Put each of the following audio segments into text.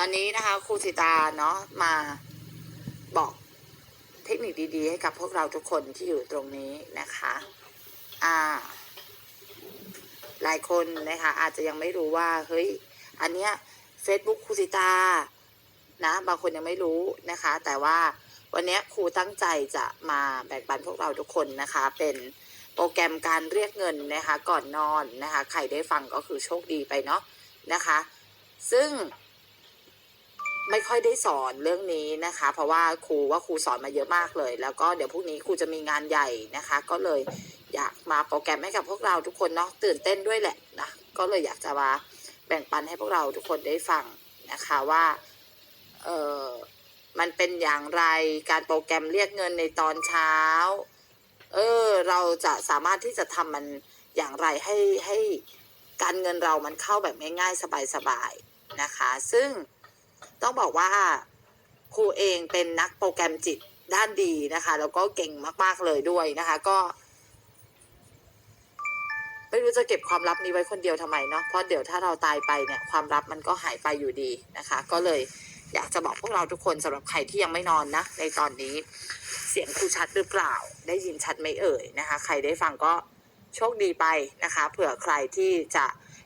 ตอนนี้นะคะครูสิตาเนาะมาบอกเทคนิคดีๆ ให้กับพวกเราทุกคนที่อยู่ตรงนี้นะคะ อ่า หลายคนนะคะอาจจะยังไม่รู้ว่า เฮ้ย อันเนี้ย Facebook ครูสิตา นะ บางคนยังไม่รู้นะคะ แต่ว่าวันเนี้ยครูตั้งใจจะมาแบ่งปันพวกเราทุกคนนะคะ เป็นโปรแกรมการเรียกเงินนะคะ ก่อนนอนนะคะ ใครได้ฟังก็คือโชคดีไปเนาะนะคะ ซึ่ง ไม่ค่อยได้สอนเรื่องนี้นะคะ เพราะว่าครูว่าครูสอนมาเยอะมากเลย แล้วก็เดี๋ยวพรุ่งนี้ครูจะมีงานใหญ่นะคะ ก็เลยอยากมาโปรแกรมให้กับพวกเราทุกคนเนาะตื่นเต้นด้วยแหละนะก็เลยอยากจะมาแบ่งปันให้พวกเราทุกคนได้ฟังนะคะว่าเออมันเป็นอย่างไรการโปรแกรมเรียกเงินในตอนเช้า เออเราจะสามารถที่จะทำมันอย่างไรให้ให้การเงินเรามันเข้าแบบง่ายๆ สบายๆนะคะ ซึ่ง ต้องบอกว่าครูเองเป็นนักโปรแกรมจิตด้านดีนะคะ แล้วก็เก่งมาก ๆเลยด้วยนะคะ ก็ไม่รู้จะเก็บความลับนี้ไว้คนเดียวทำไมเนาะเพราะเดี๋ยวถ้าเราตายไปเนี่ย ความลับมันก็หายไปอยู่ดีนะคะ ก็เลยอยากจะบอกพวกเราทุกคนสำหรับใครที่ยังไม่นอนนะ ในตอนนี้เสียงครูชัดหรือเปล่า ได้ยินชัดไหมเอ่ยนะคะ ใครได้ฟังก็โชคดีไปนะคะ เผื่อใครที่จะ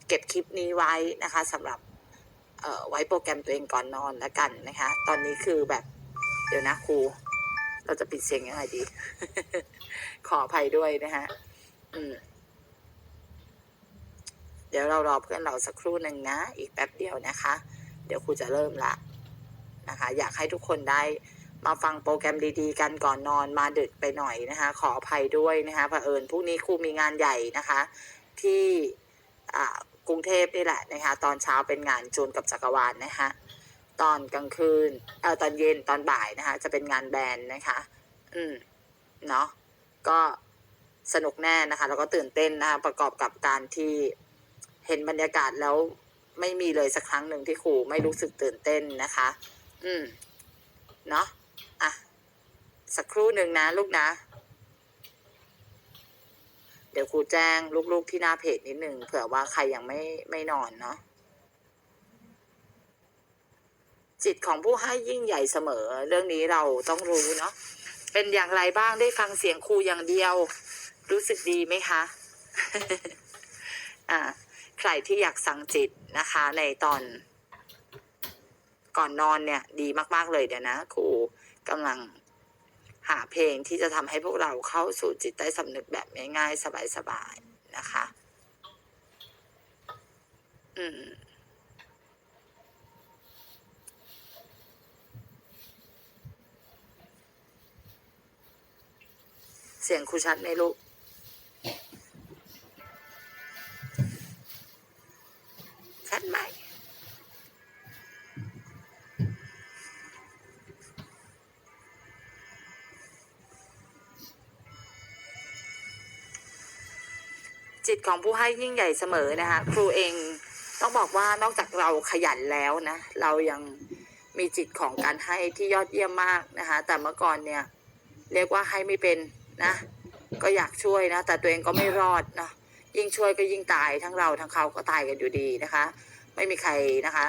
เก็บคลิปนี้ไว้นะคะสำหรับ ไว้โปรแกรมตัวเองก่อนนอนแล้วกันนะคะ ตอนนี้คือแบบ เดี๋ยวนะครู เราจะปิดเสียงยังไงดี ขออภัยด้วยนะฮะอืม เดี๋ยวเรารอเพื่อนเราสักครู่หนึ่งนะ อีกแป๊บเดียวนะคะ เดี๋ยวครูจะเริ่มละนะคะ อยากให้ทุกคนได้มาฟังโปรแกรมดีๆ กันก่อนนอนมาดึกไปหน่อยนะคะ ขออภัยด้วยนะคะเผอิญพรุ่งนี้ครูมีงานใหญ่นะคะ ที่อ่า กรุงเทพนี่แหละนะคะตอนเช้าเป็นงานจูนกับจักรวาลนะคะตอนกลางคืนเออตอนเย็นตอนบ่ายนะคะจะเป็นงานแบนด์นะคะ อืมเนาะก็สนุกแน่นะคะ แล้วก็ตื่นเต้นนะคะประกอบกับการที่เห็นบรรยากาศแล้วไม่มีเลยสักครั้งหนึ่งที่ครูไม่รู้สึกตื่นเต้นนะคะ อืม เนาะอะ สักครู่หนึ่งนะลูกนะ เดี๋ยวครูแจ้งลูกๆที่หน้าเพจนิดหนึ่งเผื่อว่าใครยังไม่ไม่นอนเนาะจิตของผู้ให้ยิ่งใหญ่เสมอ เรื่องนี้เราต้องรู้เนาะเป็นอย่างไรบ้างได้ฟังเสียงครูอย่างเดียว รู้สึกดีไหมคะ อ่า ใครที่อยากสั่งจิตนะคะ ในตอนก่อนนอนเนี่ย ดีมาก ๆ เลยเดี๋ยวนะครูกำลัง หาเพลงที่จะทำให้พวกเราเข้าสู่จิตใต้สำนึกแบบง่ายๆ สบายๆนะคะ อืมเสียงครูชัดไหมลูก ชัดไหม จิตของผู้ให้ยิ่งใหญ่เสมอนะคะ ครูเองต้องบอกว่านอกจากเราขยันแล้วนะ เรายังมีจิตของการให้ที่ยอดเยี่ยมมากนะคะ แต่เมื่อก่อนเนี่ยเรียกว่าให้ไม่เป็นนะ ก็อยากช่วยนะ แต่ตัวเองก็ไม่รอดเนาะยิ่งช่วยก็ยิ่งตายทั้งเราทั้งเขาก็ตายกันอยู่ดีนะคะ ไม่มีใครนะคะ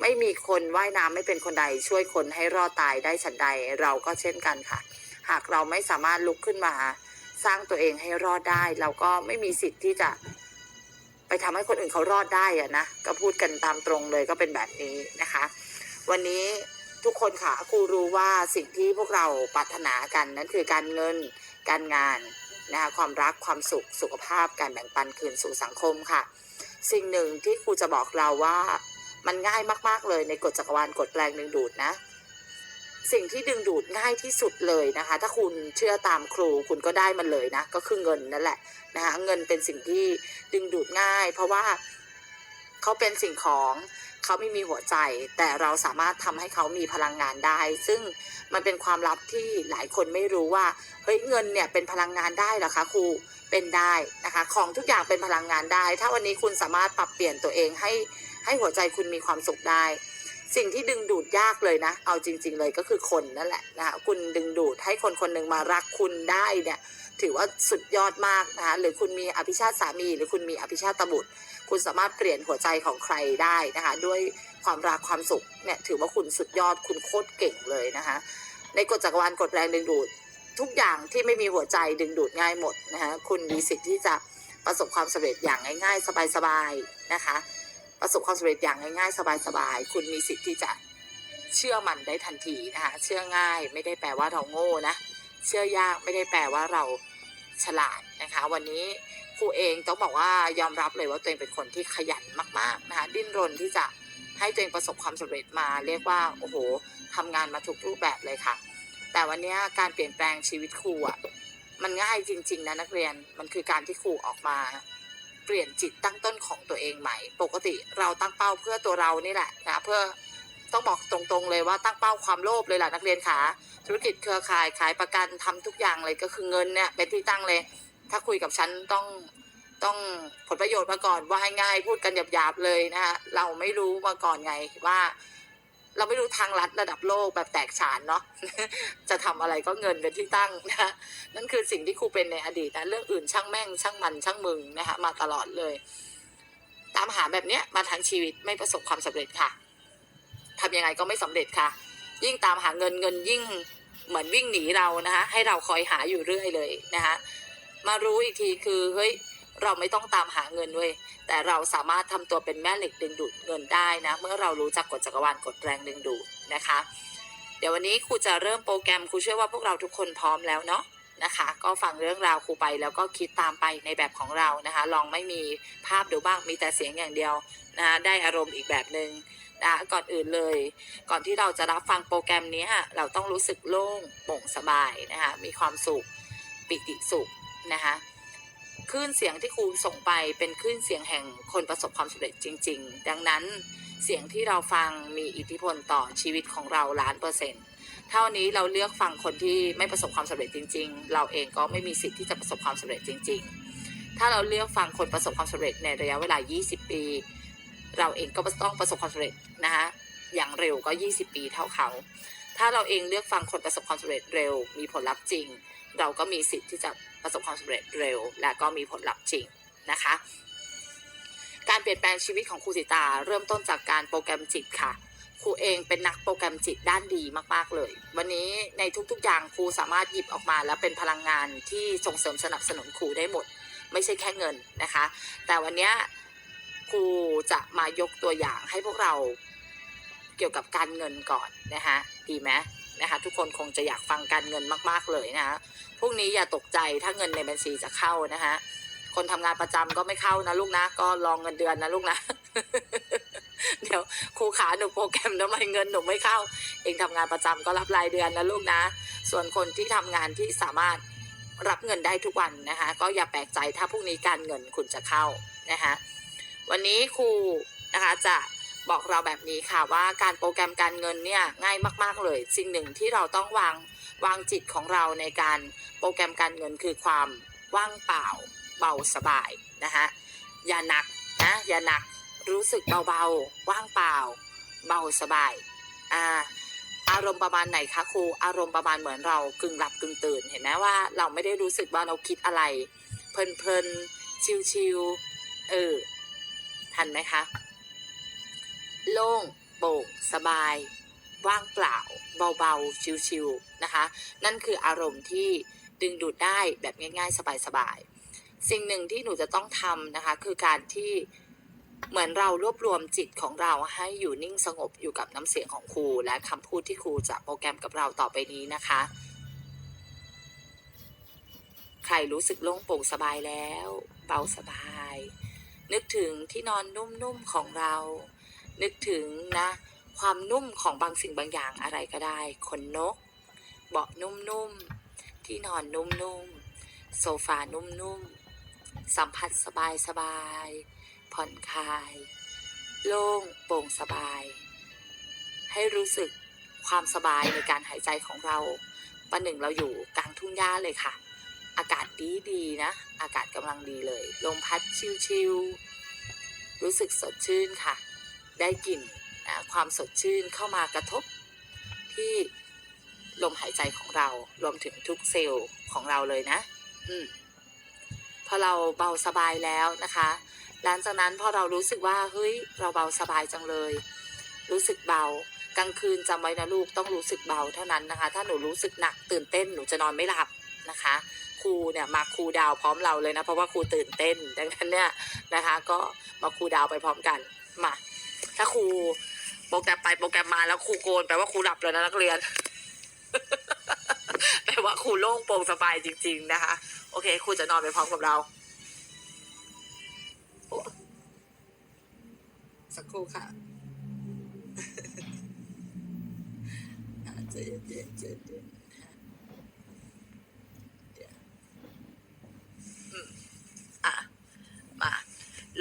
ไม่มีคนว่ายน้ำไม่เป็นคนใด ช่วยคนให้รอดตายได้ฉันใดเราก็เช่นกันค่ะ หากเราไม่สามารถลุกขึ้นมา สร้างตัวเองให้รอดได้ เราก็ไม่มีสิทธิ์ที่จะ ไปทำให้คนอื่นเขารอดได้อะนะก็พูดกันตามตรงเลยก็เป็นแบบนี้นะคะ วันนี้ทุกคนค่ะครูรู้ว่าสิ่งที่พวกเราปรารถนากันนั้นคือการเงินการงานนะคะความรักความสุขสุขภาพการแบ่งปันคืนสู่สังคมค่ะ สิ่งหนึ่งที่ครูจะบอกเราว่า มันง่ายมาก ๆเลยในกฎจักรวาลกฎแรงดึงดูดนะ สิ่งที่ดึงดูดง่ายที่สุดเลยนะคะ ถ้าคุณเชื่อตามครูคุณก็ได้มันเลยนะ ก็คือเงินนั่นแหละนะคะเงินเป็นสิ่งที่ดึงดูดง่าย เพราะว่าเขาเป็นสิ่งของเขาไม่มีหัวใจ แต่เราสามารถทำให้เขามีพลังงานได้ ซึ่งมันเป็นความลับที่หลายคนไม่รู้ว่าเฮ้ยเงินเนี่ยเป็นพลังงานได้หรอคะครูเป็นได้นะคะ ของทุกอย่างเป็นพลังงานได้ ถ้าวันนี้คุณสามารถปรับเปลี่ยนตัวเองให้ให้หัวใจคุณมีความสุขได้ สิ่งที่ดึงดูดยากเลยนะ เอาจริง ๆ เลยก็คือคนนั่นแหละนะคะคุณดึงดูดให้คนคนหนึ่งมารักคุณได้เนี่ย ถือว่าสุดยอดมากนะคะหรือคุณมีอภิชาติสามี หรือคุณมีอภิชาติบุตร คุณสามารถเปลี่ยนหัวใจของใครได้นะคะ ด้วยความรักความสุขเนี่ยถือว่าคุณสุดยอดคุณโคตรเก่งเลยนะคะ ในกฎจักรวาลกฎแรงดึงดูดทุกอย่างที่ไม่มีหัวใจดึงดูดง่ายหมดนะคะคุณมีสิทธิ์ที่จะประสบความสำเร็จอย่างง่าย ๆ สบายๆนะคะ ประสบความสำเร็จอย่างง่ายๆ สบายๆ คุณมีสิทธิ์ที่จะเชื่อมันได้ทันทีนะคะเชื่อง่ายไม่ได้แปลว่าเราโง่นะเชื่อยากไม่ได้แปลว่าเราฉลาดนะคะ วันนี้ครูเองต้องบอกว่ายอมรับเลยว่าตัวเองเป็นคนที่ขยันมากๆนะคะดิ้นรนที่จะให้ตัวเองประสบความสำเร็จมา เรียกว่าโอ้โหทำงานมาทุกรูปแบบเลยค่ะ แต่วันนี้การเปลี่ยนแปลงชีวิตครูอะมันง่ายจริง ๆนะนักเรียนมันคือการที่ครูออกมา เปลี่ยนจิตตั้งต้นของตัวเองใหม่ ปกติเราตั้งเป้าเพื่อตัวเรานี่แหละนะเพื่อต้องบอกตรงๆเลยว่าตั้งเป้าความโลภเลยแหละนักเรียนขาธุรกิจเครือข่ายขายประกันทำทุกอย่างเลยก็คือเงินเนี่ยเป็นที่ตั้งเลย ถ้าคุยกับฉันต้องต้องผลประโยชน์มาก่อนว่าง่ายๆพูดกันหยาบๆเลยนะคะเราไม่รู้มาก่อนไงว่า เราไม่รู้ทางลัดระดับโลกแบบแตกฉานเนาะจะทำอะไรก็เงินเป็นที่ตั้งนะนั่นคือสิ่งที่ครูเป็นในอดีตนะเรื่องอื่นช่างแม่งช่างมันช่างมึงนะคะมาตลอดเลย ตามหาแบบเนี้ยมาทั้งชีวิตไม่ประสบความสำเร็จค่ะทำยังไงก็ไม่สำเร็จค่ะ ยิ่งตามหาเงินเงินยิ่งเหมือนวิ่งหนีเรานะคะให้เราคอยหาอยู่เรื่อยเลยนะคะมารู้อีกทีคือเฮ้ย เราไม่ต้องตามหาเงินเว้ยแต่เราสามารถทำตัวเป็นแม่เหล็กดึงดูดเงินได้นะ เมื่อเรารู้จักกฎจักรวาลกฎแรงดึงดูดนะคะ เดี๋ยววันนี้ครูจะเริ่มโปรแกรมครูเชื่อว่าพวกเราทุกคนพร้อมแล้วเนาะนะคะ ก็ฟังเรื่องราวครูไปแล้วก็คิดตามไปในแบบของเรานะคะ ลองไม่มีภาพดูบ้างมีแต่เสียงอย่างเดียวนะะได้อารมณ์อีกแบบหนึ่งนะะก่อนอื่นเลย ก่อนที่เราจะรับฟังโปรแกรมนี้เราต้องรู้สึกโล่งโปร่งสบายนะคะมีความสุขปิติสุขนะคะ คลื่นเสียงที่ครูส่งไปเป็นคลื่นเสียงแห่งคนประสบความสำเร็จจริง ๆ ดังนั้นเสียงที่เราฟังมีอิทธิพลต่อชีวิตของเราล้านเปอร์เซ็นต์เท่านี้เราเลือกฟังคนที่ไม่ประสบความสำเร็จจริง ๆ เราเองก็ไม่มีสิทธิ์ที่จะประสบความสำเร็จจริง ๆ ถ้าเราเลือกฟังคนประสบความสำเร็จในระยะเวลา 20 ปี เราเองก็ต้องประสบความสำเร็จนะคะอย่างเร็วก็ 20 ปีเท่าเขา ถ้าเราเองเลือกฟังคนประสบความสำเร็จเร็ว มีผลลัพธ์จริง เราก็มีสิทธิ์ที่จะประสบความสำเร็จเร็ว และก็มีผลลัพธ์จริงนะคะ การเปลี่ยนแปลงชีวิตของครูสิตา เริ่มต้นจากการโปรแกรมจิตค่ะครูเองเป็นนักโปรแกรมจิตด้านดีมาก ๆ เลย วันนี้ในทุกๆ อย่างครูสามารถหยิบออกมาแล้วเป็นพลังงานที่ส่งเสริมสนับสนุนครูได้หมด ไม่ใช่แค่เงินนะคะ แต่วันนี้ครูจะมายกตัวอย่างให้พวกเรา กี่ยวกับการเงินก่อนนะคะดีไหมนะคะทุกคนคงจะอยากฟังการเงินมาก ๆเลยนะคะพรุ่งนี้อย่าตกใจถ้าเงินในบัญชีจะเข้านะคะคนทำงานประจำก็ไม่เข้านะลูกนะ ก็ลองเงินเดือนนะลูกนะ เดี๋ยวครูขาหนูโปรแกรมทำไมเงินหนูไม่เข้า เองทำงานประจำก็รับรายเดือนนะลูกนะ ส่วนคนที่ทำงานที่สามารถรับเงินได้ทุกวันนะคะ ก็อย่าแปลกใจถ้าพรุ่งนี้การเงินคุณจะเข้านะคะวันนี้ครูนะคะจะ บอกเราแบบนี้ค่ะว่าการโปรแกรมการเงินเนี่ยง่ายมาก ๆ เลย สิ่งหนึ่งที่เราต้องวางวางจิตของเราในการโปรแกรมการเงินคือความว่างเปล่าเบาสบายนะคะอย่าหนักนะอย่าหนักรู้สึกเบาๆว่างเปล่า เบาสบายอ่าอารมณ์ประมาณไหนคะครูอารมณ์ประมาณเหมือนเรากึ่งหลับกึ่งตื่นเห็นไหมว่าเราไม่ได้รู้สึกว่าเราคิดอะไร เพลินๆชิวๆเออทันไหมคะ โล่งโปร่งสบาย ว่างเปล่า เบาๆ ชิวๆนะคะ นั่นคืออารมณ์ที่ดึงดูดได้แบบง่าย ๆ สบายๆ สิ่งหนึ่งที่หนูจะต้องทำนะคะ คือการที่เหมือนเรารวบรวมจิตของเราให้อยู่นิ่งสงบอยู่กับน้ำเสียงของครู และคำพูดที่ครูจะโปรแกรมกับเราต่อไปนี้นะคะ ใครรู้สึกโล่งโปร่งสบายแล้ว เบาสบาย นึกถึงที่นอนนุ่มๆของเรา นึกถึงนะ ความนุ่มของบางสิ่งบางอย่างอะไรก็ได้ขนนก เบาะนุ่มๆ ที่นอนนุ่มๆ โซฟานุ่มๆ สัมผัสสบายๆ ผ่อนคลาย โล่งโปร่งสบาย ให้รู้สึกความสบายในการหายใจของเราประหนึ่งเราอยู่กลางทุ่งหญ้าเลยค่ะ อากาศดีดีๆนะ อากาศกำลังดีเลย ลมพัดชิวๆรู้สึกสดชื่นค่ะ ได้กลิ่นความสดชื่นเข้ามากระทบที่ลมหายใจของเรารวมถึงทุกเซลล์ของเราเลยนะ อืมพอเราเบาสบายแล้วนะคะหลังจากนั้นพอเรารู้สึกว่าเฮ้ยเราเบาสบายจังเลย รู้สึกเบากลางคืนจำไว้นะลูกต้องรู้สึกเบาเท่านั้นนะคะ ถ้าหนูรู้สึกหนักตื่นเต้นหนูจะนอนไม่หลับนะคะ ครูเนี่ยมาครูดาวพร้อมเราเลยนะเพราะว่าครูตื่นเต้น ดังนั้นเนี่ยนะคะ ก็มาครูดาวไปพร้อมกันมา ถ้าครูโปรแกรมไปโปรแกรมมาแล้วครูโกนแปลว่าครูหลับเลยนะนักเรียนแปลว่าครูโล่งโปร่งสบายจริง ๆ นะคะ โอเคครูจะนอนไปพร้อมกับเรา สักครู่ค่ะเจนเจนเจนเจนนะคะเดี๋ยวอืมอะ มา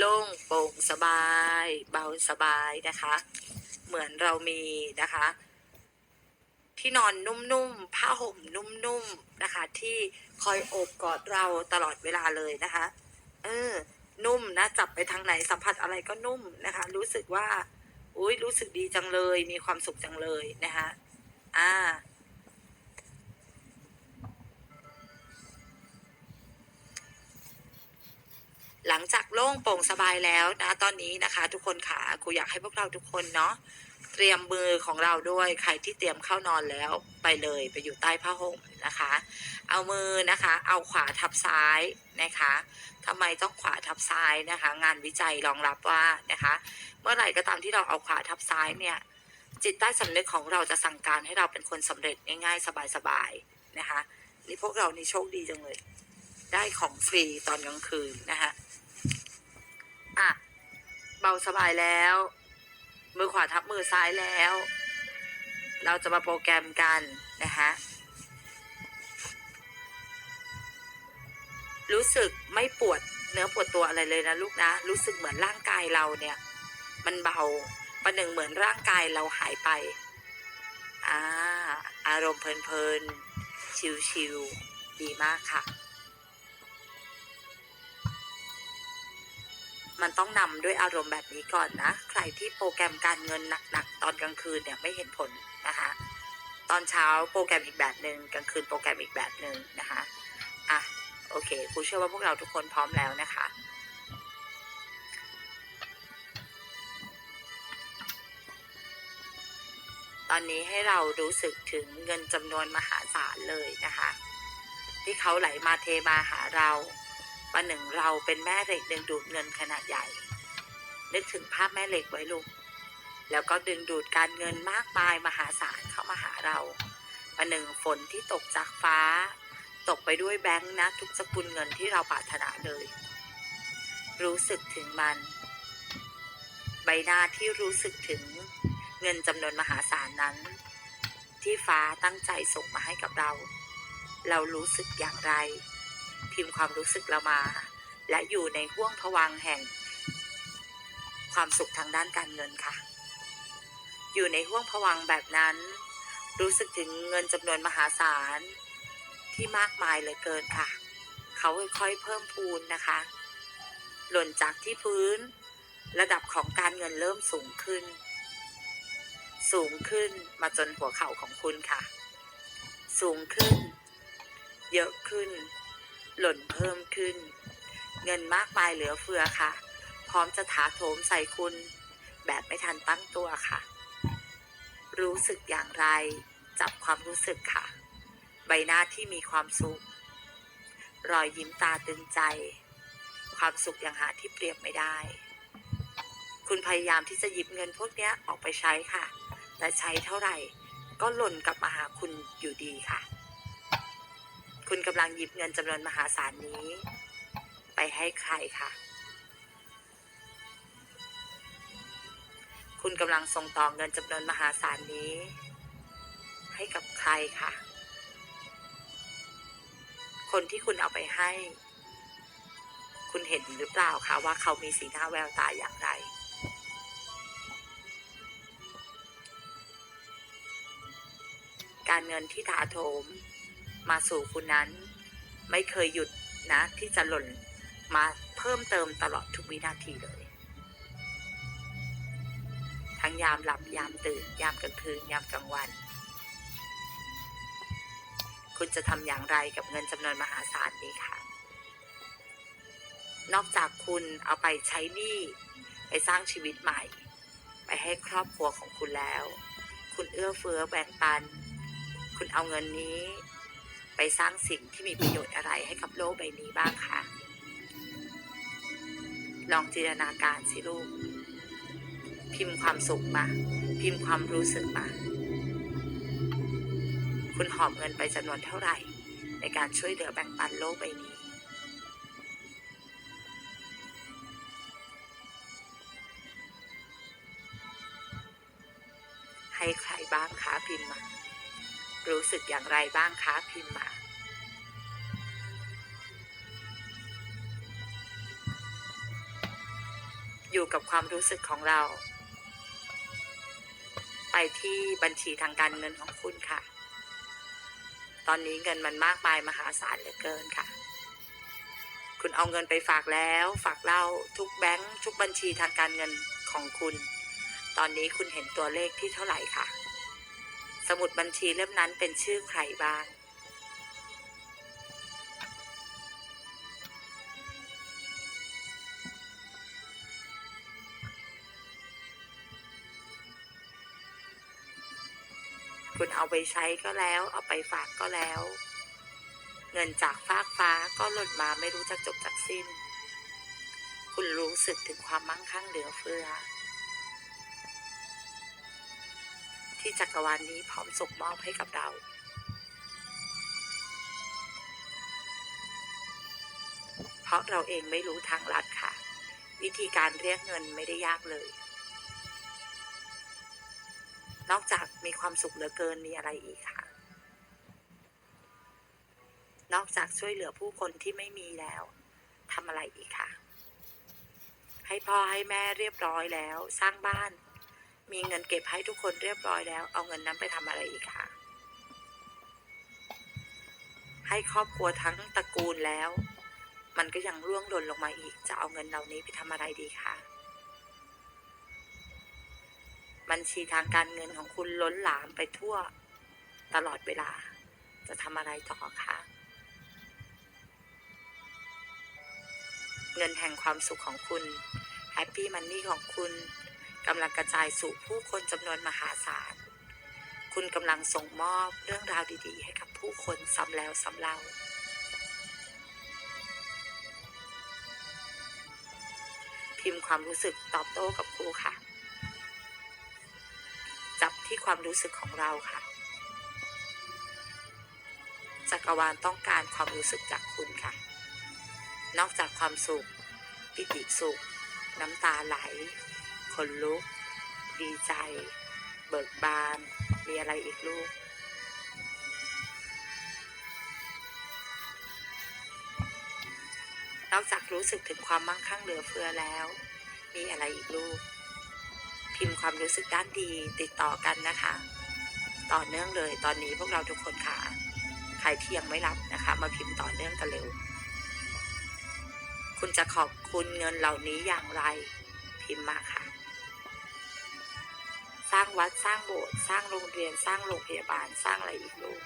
โล่งโปร่งสบาย เบาสบายนะคะ เหมือนเรามีนะคะ ที่นอนนุ่มๆผ้าห่มนุ่มๆนะคะ ที่คอยโอบกอดเราตลอดเวลาเลยนะคะ เออ นุ่มนะจับไปทางไหนสัมผัสอะไรก็นุ่มนะคะ รู้สึกว่าอุ้ยรู้สึกดีจังเลย มีความสุขจังเลยนะคะ อ่า หลังจากโล่งโปร่งสบายแล้วนะตอนนี้นะคะ ทุกคนค่ะครูอยากให้พวกเราทุกคนเนาะเตรียมมือของเราด้วยใครที่เตรียมเข้านอนแล้วไปเลยไปอยู่ใต้ผ้าห่มนะคะ เอามือนะคะ เอาขวาทับซ้ายนะคะทำไมต้องขวาทับซ้ายนะคะ งานวิจัยรองรับว่านะคะ เมื่อไหร่ก็ตามที่เราเอาขวาทับซ้ายเนี่ย จิตใต้สำนึกของเราจะสั่งการให้เราเป็นคนสำเร็จง่ายๆสบายๆนะคะนี่พวกเรานี่โชคดีจังเลย ได้ของฟรีตอนกลางคืนนะคะ อะ เบาสบายแล้ว มือขวาทับมือซ้ายแล้ว เราจะมาโปรแกรมกันนะคะรู้สึกไม่ปวดเนื้อปวดตัวอะไรเลยนะลูกนะ รู้สึกเหมือนร่างกายเราเนี่ย มันเบาประหนึ่งเหมือนร่างกายเราหายไปอ่าอารมณ์เพลินๆ ชิวๆดีมากค่ะ มันต้องนำด้วยอารมณ์แบบนี้ก่อนนะ ใครที่โปรแกรมการเงินหนักๆ ตอนกลางคืนเนี่ยไม่เห็นผลนะคะ ตอนเช้าโปรแกรมอีกแบบหนึ่งกลางคืนโปรแกรมอีกแบบหนึ่งนะคะอะโอเคครูเชื่อว่าพวกเราทุกคนพร้อมแล้วนะคะตอนนี้ให้เรารู้สึกถึงเงินจำนวนมหาศาลเลยนะคะ ที่เขาไหลมาเทมาหาเรา ประหนึ่งเราเป็นแม่เหล็กดึงดูดเงินขนาดใหญ่ นึกถึงภาพแม่เหล็กไว้ลูก แล้วก็ดึงดูดการเงินมากมายมหาศาลเข้ามาหาเราประหนึ่งฝนที่ตกจากฟ้า ตกไปด้วยแบงค์นะทุกสกุลเงินที่เราปรารถนาเลย รู้สึกถึงมัน ใบหน้าที่รู้สึกถึงเงินจำนวนมหาศาลนั้น ที่ฟ้าตั้งใจส่งมาให้กับเรา เรารู้สึกอย่างไร พิมพ์ความรู้สึกเรามา และอยู่ในห่วงผวังแห่ง ความสุขทางด้านการเงินค่ะ อยู่ในห่วงผวังแบบนั้น รู้สึกถึงเงินจำนวนมหาศาลที่มากมายเหลือเกินค่ะ เขาค่อยๆเพิ่มพูนนะคะ หล่นจากที่พื้น ระดับของการเงินเริ่มสูงขึ้น สูงขึ้นมาจนหัวเข่าของคุณค่ะ สูงขึ้น เยอะขึ้น หล่นเพิ่มขึ้น เงินมากมายเหลือเฟือค่ะ พร้อมจะถาโถมใส่คุณ แบบไม่ทันตั้งตัวค่ะ รู้สึกอย่างไร จับความรู้สึกค่ะ ใบหน้าที่มีความสุข รอยยิ้มตาตึงใจ ความสุขอย่างหาที่เปรียบไม่ได้ คุณพยายามที่จะหยิบเงินพวกนี้ออกไปใช้ค่ะ แต่ใช้เท่าไหร่ก็หล่นกลับมาหาคุณอยู่ดีค่ะ คุณกำลังหยิบเงินจำนวนมหาศาลนี้ ไปให้ใครค่ะคุณกำลังส่งต่อเงินจำนวนมหาศาลนี้ ให้กับใครค่ะคนที่คุณเอาไปให้ คุณเห็นหรือเปล่าคะว่าเขามีสีหน้าแววตาอย่างไรการเงินที่ถาโถม มาสู่คุณนั้น ไม่เคยหยุดนะ ที่จะหล่นมาเพิ่มเติมตลอดทุกวินาทีเลย ทั้งยามหลับยามตื่น ยามกลางคืน ยามกลางวัน คุณจะทำอย่างไรกับเงินจำนวนมหาศาลนี้ค่ะ นอกจากคุณเอาไปใช้หนี้ไปสร้างชีวิตใหม่ ไปให้ครอบครัวของคุณแล้ว คุณเอื้อเฟื้อแบ่งปัน คุณเอาเงินนี้ ไปสร้างสิ่งที่มีประโยชน์อะไรให้กับโลกใบนี้บ้างคะลองจินตนาการสิลูก พิมพ์ความสุขมา พิมพ์ความรู้สึกมา คุณหอบเงินไปจำนวนเท่าไหร่ ในการช่วยเหลือแบ่งปันโลกใบนี้ให้ใครบ้างคะพิมพ์มา รู้สึกอย่างไรบ้างคะพิมพ์มา อยู่กับความรู้สึกของเรา ไปที่บัญชีทางการเงินของคุณค่ะ ตอนนี้เงินมันมากมายมหาศาลเหลือเกินค่ะ คุณเอาเงินไปฝากแล้วฝากเล่าทุกแบงค์ทุกบัญชีทางการเงินของคุณ ตอนนี้คุณเห็นตัวเลขที่เท่าไหร่ค่ะ มุดบัญชีเล่มนั้นเป็นชื่อใครบ้าง คุณเอาไปใช้ก็แล้ว เอาไปฝากก็แล้ว เงินจากฟากฟ้าก็หล่นมาไม่รู้จักจบจากสิ้น คุณรู้สึกถึงความมั่งคั่งเหลือเฟือ ที่จักรวาลนี้พร้อมส่งมอบให้กับเรา เพราะเราเองไม่รู้ทางลัดค่ะ วิธีการเรียกเงินไม่ได้ยากเลย นอกจากมีความสุขเหลือเกินมีอะไรอีกค่ะ นอกจากช่วยเหลือผู้คนที่ไม่มีแล้วทำอะไรอีกค่ะ ให้พ่อให้แม่เรียบร้อยแล้ว สร้างบ้าน มีเงินเก็บให้ทุกคนเรียบร้อยแล้ว เอาเงินนั้นไปทำอะไรอีกคะให้ครอบครัวทั้งตระกูลแล้ว มันก็ยังร่วงหล่นลงมาอีก จะเอาเงินเหล่านี้ไปทำอะไรดีคะบัญชีทางการเงินของคุณล้นหลามไปทั่วตลอดเวลา จะทำอะไรต่อคะเงินแห่งความสุขของคุณแฮปปี้มันนี่ของคุณ กำลังกระจายสู่ผู้คนจำนวนมหาศาล คุณกำลังส่งมอบเรื่องราวดีๆ ให้กับผู้คนซ้ำแล้วซ้ำเล่า พิมพ์ความรู้สึกตอบโต้กับครูค่ะ จับที่ความรู้สึกของเราค่ะ จักรวาลต้องการความรู้สึกจากคุณค่ะ นอกจากความสุข ปิติสุข น้ำตาไหล ขนลุก ดีใจ เบิกบาน มีอะไรอีกลูก นอกจากรู้สึกถึงความมั่งคั่งเหลือเฟือแล้ว มีอะไรอีกลูก พิมพ์ความรู้สึกด้านดีติดต่อกันนะคะ ต่อเนื่องเลยตอนนี้พวกเราทุกคนค่ะ ใครที่ยังไม่รับนะคะ มาพิมพ์ต่อเนื่องกันเร็วคุณจะขอบคุณเงินเหล่านี้อย่างไร พิมพ์มาค่ะ สร้างวัดสร้างโบสถ์สร้างโรงเรียนสร้างโรงพยาบาลสร้างอะไรอีกลูก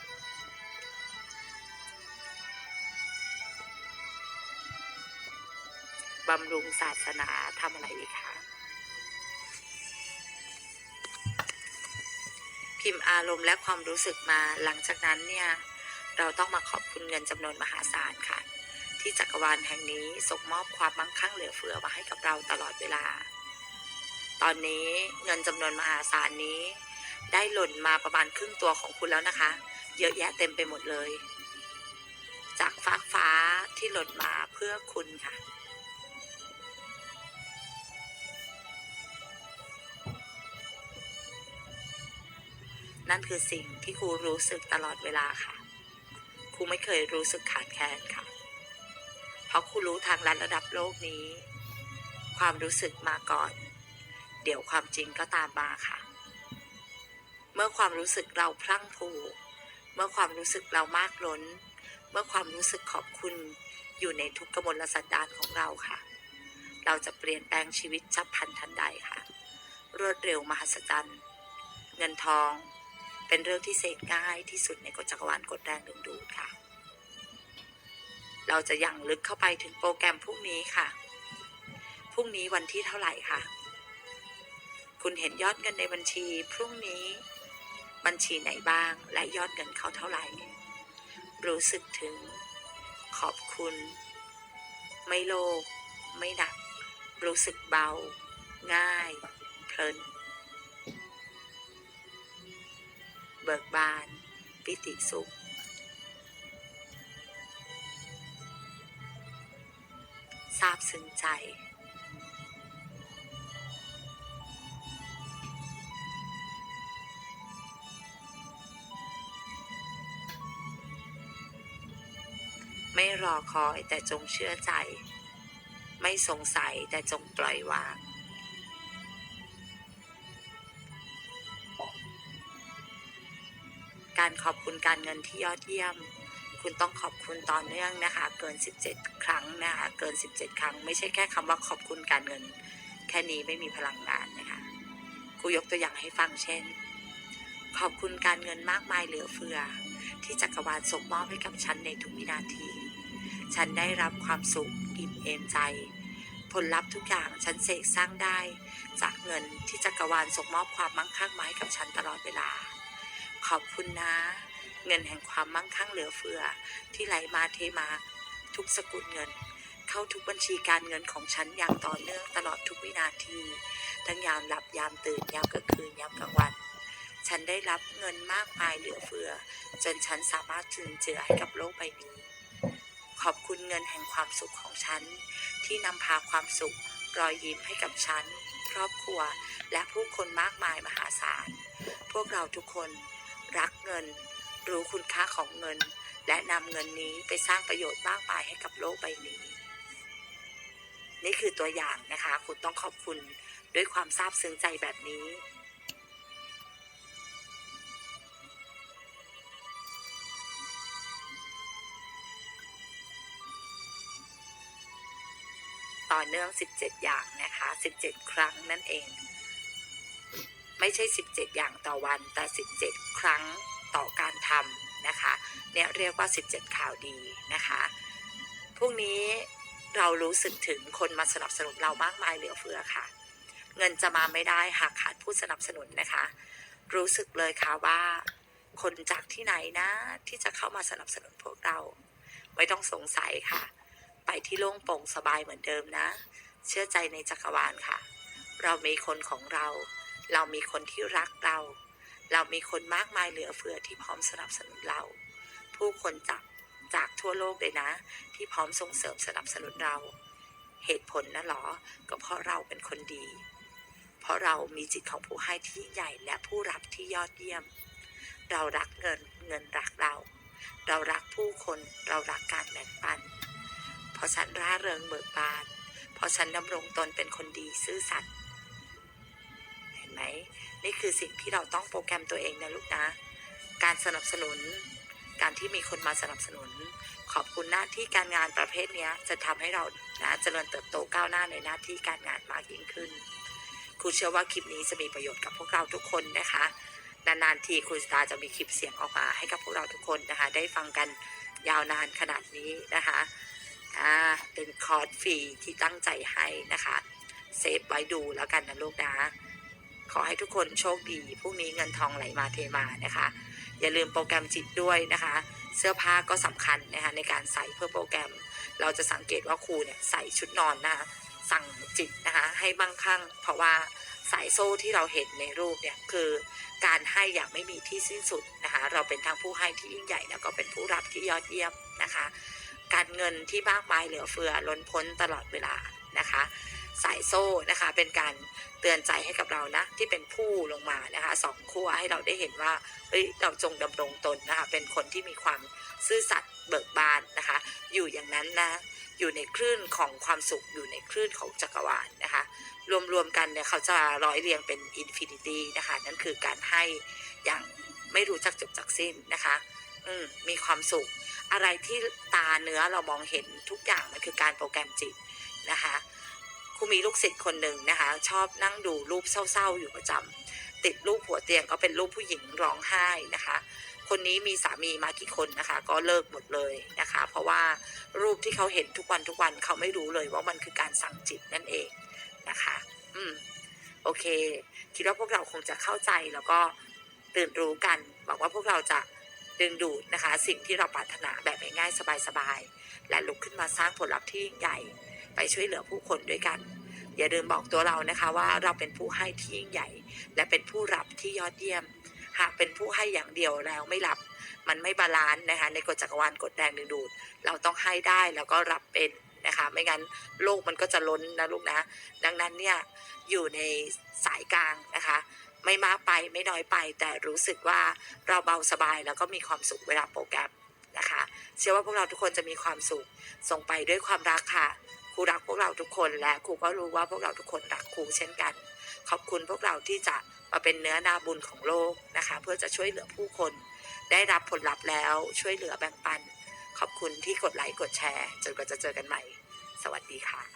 บำรุงศาสนาทำอะไรอีกคะพิมพ์อารมณ์และความรู้สึกมาหลังจากนั้นเนี่ย เราต้องมาขอบคุณเงินจำนวนมหาศาลค่ะ ที่จักรวาลแห่งนี้ส่งมอบความมั่งคั่งเหลือเฟือมาให้กับเราตลอดเวลา ตอนนี้เงินจำนวนมหาศาลนี้ ได้หล่นมาประมาณครึ่งตัวของคุณแล้วนะคะ เยอะแยะเต็มไปหมดเลย จากฟ้ากฟ้าที่หล่นมาเพื่อคุณค่ะ นั่นคือสิ่งที่ครูรู้สึกตลอดเวลาค่ะครูไม่เคยรู้สึกขาดแคลนค่ะ เพราะครูรู้ทางลัดระดับโลกนี้ ความรู้สึกมาก่อน เดี๋ยวความจริงก็ตามมาค่ะ เมื่อความรู้สึกเราพลั่งพรูเมื่อความรู้สึกเรามากล้น เมื่อความรู้สึกขอบคุณอยู่ในทุกกระมลสันดานของเราค่ะ เราจะเปลี่ยนแปลงชีวิตฉับพลันทันใดค่ะ รวดเร็วมหัศจรรย์ เงินทอง เป็นเรื่องที่เสกง่ายที่สุดในกฎจักรวาลกฎแรงดึงดูดค่ะ เราจะยังลึกเข้าไปถึงโปรแกรมพรุ่งนี้ค่ะ พรุ่งนี้วันที่เท่าไหร่คะ คุณเห็นยอดเงินในบัญชีพรุ่งนี้ บัญชีไหนบ้างและยอดเงินเขาเท่าไหร่ รู้สึกถึง ขอบคุณ ไม่โลภไม่หนัก รู้สึกเบา ง่าย เพลิน เบิกบาน ปิติสุขซาบซึ้งใจ รอคอยแต่จงเชื่อใจ ไม่สงสัยแต่จงปล่อยวาง การขอบคุณการเงินที่ยอดเยี่ยม คุณต้องขอบคุณต่อเนื่องนะคะ เกิน 17 ครั้งนะคะ เกิน 17 ครั้ง ไม่ใช่แค่คำว่าขอบคุณการเงิน แค่นี้ไม่มีพลังงานนะคะครูยกตัวอย่างให้ฟังเช่น ขอบคุณการเงินมากมายเหลือเฟือที่จักรวาลส่งมอบให้กับฉันในทุกวินาที ฉันได้รับความสุขอิ่มเอมใจ ผลลัพธ์ทุกอย่างฉันเสกสร้างได้ จากเงินที่จักรวาลส่งมอบความมั่งคั่งมาให้กับฉันตลอดเวลา ขอบคุณนะ เงินแห่งความมั่งคั่งเหลือเฟือ ที่ไหลมาเทมา ทุกสกุลเงิน เข้าทุกบัญชีการเงินของฉันอย่างต่อเนื่องตลอดทุกวินาที ทั้งยามหลับยามตื่นยามกลางคืนยามกลางวันฉันได้รับเงินมากมายเหลือเฟือ จนฉันสามารถจุนเจือให้กับโลกใบนี้ ขอบคุณเงินแห่งความสุขของฉัน ที่นำพาความสุข รอยยิ้มให้กับฉัน ครอบครัว และผู้คนมากมายมหาศาล พวกเราทุกคน รักเงิน รู้คุณค่าของเงิน และนำเงินนี้ไปสร้างประโยชน์มากมายให้กับโลกใบนี้ นี่คือตัวอย่างนะคะ คุณต้องขอบคุณด้วยความซาบซึ้งใจแบบนี้ เนื่อง 17 อย่างนะคะ 17 ครั้งนั่นเอง ไม่ใช่ 17 อย่างต่อวัน แต่ 17 ครั้งต่อการทำนะคะ เนี่ยเรียกว่า 17 ข่าวดีนะคะพรุ่งนี้เรารู้สึกถึงคนมาสนับสนุนเรามากมายเหลือเฟือค่ะ เงินจะมาไม่ได้หากขาดผู้สนับสนุนนะคะ รู้สึกเลยค่ะว่า คนจากที่ไหนนะที่จะเข้ามาสนับสนุนพวกเรา ไม่ต้องสงสัยค่ะ ไปที่โล่งโปร่งสบายเหมือนเดิมนะ เชื่อใจในจักรวาลค่ะ เรามีคนของเรา เรามีคนที่รักเรา เรามีคนมากมายเหลือเฟือที่พร้อมสนับสนุนเรา ผู้คนจากจากทั่วโลกเลยนะ ที่พร้อมส่งเสริมสนับสนุนเรา เหตุผลนะหรอ ก็เพราะเราเป็นคนดี เพราะเรามีจิตของผู้ให้ที่ใหญ่และผู้รับที่ยอดเยี่ยม เรารักเงินเงินรักเรา เรารักผู้คนเรารักการแบ่งปัน ราะฉันร่าเริงเบิกบาน เพราะฉันดำรงตนเป็นคนดีซื่อสัตย์เห็นไหมนี่คือสิ่งที่เราต้องโปรแกรมตัวเองนะลูกนะ การสนับสนุน การที่มีคนมาสนับสนุน ขอบคุณหน้าที่การงานประเภทนี้จะทำให้เรานะเจริญเติบโตก้าวหน้าในหน้าที่การงานมากยิ่งขึ้นครูเชื่อว่าคลิปนี้จะมีประโยชน์กับพวกเราทุกคนนะคะ นานๆทีครูสตาร์จะมีคลิปเสียงออกมาให้กับพวกเราทุกคนนะคะ ได้ฟังกันยาวนานขนาดนี้นะคะ อ่าเป็นคอร์สฟรีที่ตั้งใจให้นะคะเซฟไว้ดูแล้วกันนะลูกนะ ขอให้ทุกคนโชคดีพรุ่งนี้เงินทองไหลมาเทมานะคะ อย่าลืมโปรแกรมจิตด้วยนะคะ เสื้อผ้าก็สำคัญนะคะในการใส่เพื่อโปรแกรม เราจะสังเกตว่าครูเนี่ยใส่ชุดนอนนะคะสั่งจิตนะคะให้มั่งคั่ง เพราะว่าสายโซ่ที่เราเห็นในรูปเนี่ยคือการให้อย่างไม่มีที่สิ้นสุดนะคะ เราเป็นทั้งผู้ให้ที่ยิ่งใหญ่แล้วก็เป็นผู้รับที่ยอดเยี่ยมนะคะ การเงินที่มากมายเหลือเฟือล้นพ้นตลอดเวลานะคะ สายโซ่นะคะเป็นการเตือนใจให้กับเรานะที่เป็นผู้ลงมานะคะสองขั้วให้เราได้เห็นว่าเฮ้ยเราจงดำรงตนนะคะเป็นคนที่มีความซื่อสัตย์เบิกบานนะคะ อยู่อย่างนั้นนะอยู่ในคลื่นของความสุขอยู่ในคลื่นของจักรวาลนะคะ รวมๆกันเนี่ยเขาจะร้อยเรียงเป็นอินฟินิตี้นะคะ นั่นคือการให้อย่างไม่รู้จักจบจักสิ้นนะคะ อืมมีความสุข อะไรที่ตาเนื้อเรามองเห็นทุกอย่างมันคือการโปรแกรมจิตนะคะครูมีลูกศิษย์คนหนึ่งนะคะ ชอบนั่งดูรูปเศร้าๆ อยู่ประจำติดรูปหัวเตียงก็เป็นรูปผู้หญิงร้องไห้นะคะ คนนี้มีสามีมากี่คนนะคะ ก็เลิกหมดเลยนะคะ เพราะว่ารูปที่เขาเห็นทุกวันทุกวันเขาไม่รู้เลยว่ามันคือการสั่งจิตนั่นเองนะคะ อืมโอเค คิดว่าพวกเราคงจะเข้าใจแล้วก็ตื่นรู้กันหวังว่าพวกเราจะ ดึงดูดนะคะ สิ่งที่เราปรารถนาแบบง่ายๆสบายๆ และลุกขึ้นมาสร้างผลลัพธ์ที่ยิ่งใหญ่ ไปช่วยเหลือผู้คนด้วยกัน อย่าลืมบอกตัวเรานะคะว่าเราเป็นผู้ให้ที่ยิ่งใหญ่ และเป็นผู้รับที่ยอดเยี่ยม หากเป็นผู้ให้อย่างเดียวแล้วไม่รับ มันไม่บาลานซ์นะคะในกฎจักรวาลกฎแรงดึงดูด เราต้องให้ได้แล้วก็รับเป็นนะคะไม่งั้นโลกมันก็จะล้นนะลูกนะ ดังนั้นเนี่ยอยู่ในสายกลางนะคะ ไม่มากไปไม่น้อยไป แต่รู้สึกว่าเราเบาสบายแล้วก็มีความสุขเวลาโปรแกรมนะคะ เชื่อว่าพวกเราทุกคนจะมีความสุข ส่งไปด้วยความรักค่ะครูรักพวกเราทุกคนและครูก็รู้ว่าพวกเราทุกคนรักครูเช่นกัน ขอบคุณพวกเราที่จะมาเป็นเนื้อนาบุญของโลกนะคะ เพื่อจะช่วยเหลือผู้คน ได้รับผลลัพธ์แล้วช่วยเหลือแบ่งปัน ขอบคุณที่กดไลค์กดแชร์จนกว่าจะเจอกันใหม่ สวัสดีค่ะ